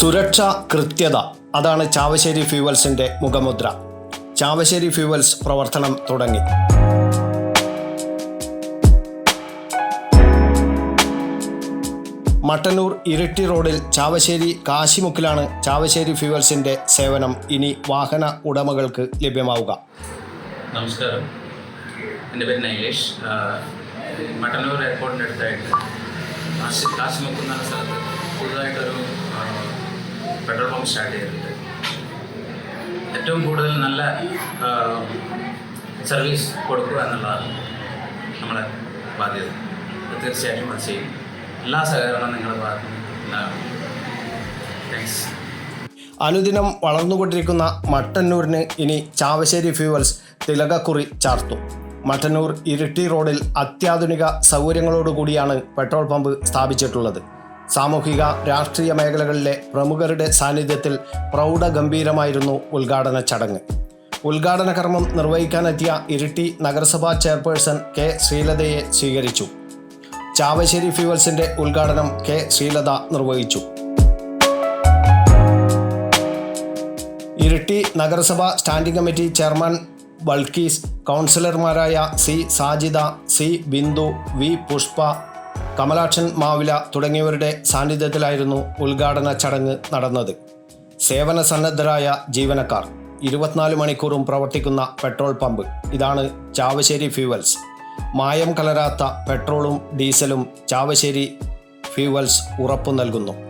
സുരക്ഷ കൃത്യത. അതാണ് ചാവശ്ശേരി ഫ്യൂവൽസിന്റെ മുഖമുദ്ര. ചാവശ്ശേരി ഫ്യൂവൽസ് പ്രവർത്തനം തുടങ്ങി. മട്ടന്നൂർ ഇരിട്ടി റോഡിൽ ചാവശ്ശേരി കാശിമുക്കിലാണ് ചാവശ്ശേരി ഫ്യൂവൽസിന്റെ സേവനം. ഇനി വാഹന ഉടമകൾക്ക് ലഭ്യമാവുക. നമസ്കാരം. എന്റെ പേര് നൈലേഷ്. മട്ടന്നൂർ എയർപോർട്ടിന്റെ അടുത്തായിട്ട് കാശി കാശിമുക്ക് എന്ന സ്ഥലത്ത് പുതുതായിട്ടൊരു പെട്രോൾ പമ്പ് സ്റ്റാർട്ട് ചെയ്തിട്ടുണ്ട്. ഏറ്റവും കൂടുതൽ നല്ല സർവീസ് കൊടുക്കുക എന്നുള്ളതാണ് നമ്മുടെ ബാധ്യത. തീർച്ചയായിട്ടും അത് ചെയ്യും. എല്ലാ സഹകരണവും നിങ്ങളുടെ ഭാഗത്തു താങ്ക്സ് അനുദിനം വളർന്നുകൊണ്ടിരിക്കുന്ന മട്ടന്നൂരിന് ഇനി ചാവശ്ശേരി ഫ്യൂവൽസ് തിലകക്കുറി ചാർത്തു. മട്ടന്നൂർ ഇരിട്ടി റോഡിൽ അത്യാധുനിക സൗകര്യങ്ങളോടുകൂടിയാണ് പെട്രോൾ പമ്പ് സ്ഥാപിച്ചിട്ടുള്ളത്. സാമൂഹിക രാഷ്ട്രീയ മേഖലകളിലെ പ്രമുഖരുടെ സാന്നിധ്യത്തിൽ പ്രൗഢഗംഭീരമായിരുന്നു ഉദ്ഘാടന ചടങ്ങ്. ഉദ്ഘാടന കർമ്മം നിർവഹിക്കാനെത്തിയ ഇരിട്ടി നഗരസഭാ ചെയർപേഴ്സൺ കെ ശ്രീലതയെ സ്വീകരിച്ചു. ചാവശ്ശേരി ഫ്യൂവൽസിന്റെ ഉദ്ഘാടനം കെ ശ്രീലത നിർവഹിച്ചു. ഇരിട്ടി നഗരസഭാ സ്റ്റാൻഡിംഗ് കമ്മിറ്റി ചെയർമാൻ ബൾക്കീസ് കൗൺസിലർമാരായ C Sajida C Bindu V Pushpa Kamalakshan Mavila തുടങ്ങിയവരുടെ സാന്നിധ്യത്തിലായിരുന്നു ഉദ്ഘാടന ചടങ്ങ് നടന്നത്. സേവന സന്നദ്ധരായ ജീവനക്കാർ ഇരുപത്തിനാല് മണിക്കൂറും പ്രവർത്തിക്കുന്ന പെട്രോൾ പമ്പ്. ഇതാണ് ചാവശ്ശേരി ഫ്യൂവൽസ്. മായം കലരാത്ത പെട്രോളും ഡീസലും ചാവശ്ശേരി ഫ്യൂവൽസ് ഉറപ്പു നൽകുന്നു.